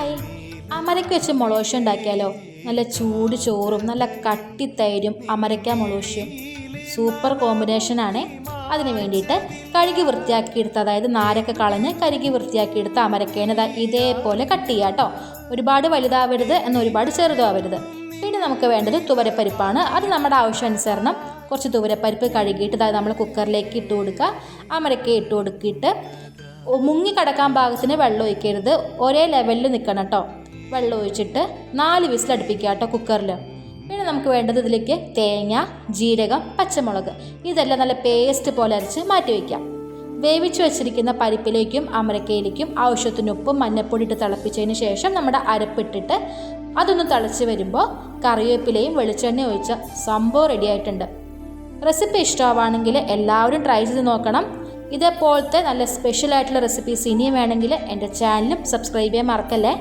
Hi അമരയ്ക്ക് വെച്ച് മുളോശ ഉണ്ടാക്കിയാലോ? നല്ല ചൂട് ചോറും നല്ല കട്ടി തൈരും അമരയ്ക്ക മുളോശയും സൂപ്പർ കോമ്പിനേഷനാണ് അതിന് വേണ്ടിയിട്ട് കഴുകി വൃത്തിയാക്കിയെടുത്ത അതായത് നാരൊക്കെ കളഞ്ഞ് കഴുകി വൃത്തിയാക്കിയെടുത്ത അമരക്കേനെ ദാ ഇതേപോലെ കട്ട് ചെയ്യുക കേട്ടോ ഒരുപാട് വലുതാവരുത് എന്ന് ഒരുപാട് ചെറുതാവരുത്. പിന്നെ നമുക്ക് വേണ്ടത് തുവരപ്പരിപ്പാണ്. അത് നമ്മുടെ ആവശ്യാനുസരണം കുറച്ച് തുവരപ്പരിപ്പ് കഴുകിയിട്ട് അതായത് നമ്മൾ കുക്കറിലേക്ക് ഇട്ട് കൊടുക്കുക. അമരക്ക ഇട്ട് കൊടുക്കിയിട്ട് മുങ്ങി കടക്കാൻ പാകത്തിന് വെള്ളം ഒഴിക്കരുത്. ഒരേ ലെവലിൽ നിൽക്കണം കേട്ടോ വെള്ളം ഒഴിച്ചിട്ട് നാല് വിസിലടുപ്പിക്കുക കേട്ടോ കുക്കറിൽ പിന്നെ നമുക്ക് വേണ്ടത് ഇതിലേക്ക് തേങ്ങ ജീരകം പച്ചമുളക്. ഇതെല്ലാം നല്ല പേസ്റ്റ് പോലെ അരച്ച് മാറ്റി വയ്ക്കാം വേവിച്ച് വെച്ചിരിക്കുന്ന പരിപ്പിലേക്കും അമരക്കയിലേക്കും ആവശ്യത്തിന് ഉപ്പും മഞ്ഞപ്പൊടി ഇട്ട് തിളപ്പിച്ചതിന് ശേഷം നമ്മുടെ അരപ്പിട്ടിട്ട് അതൊന്ന് തിളച്ച് വരുമ്പോൾ കറിവേപ്പിലയും വെളിച്ചെണ്ണ ഒഴിച്ച സംഭവം റെഡി ആയിട്ടുണ്ട്. റെസിപ്പി ഇഷ്ടമാവാണെങ്കിൽ എല്ലാവരും ട്രൈ ചെയ്ത് നോക്കണം. ഇതേപോലത്തെ നല്ല സ്പെഷ്യൽ ആയിട്ടുള്ള റെസിപ്പീസ് ഇനിയും വേണമെങ്കിൽ എന്റെ ചാനലും സബ്സ്ക്രൈബ് ചെയ്യാൻ മറക്കല്ലേ?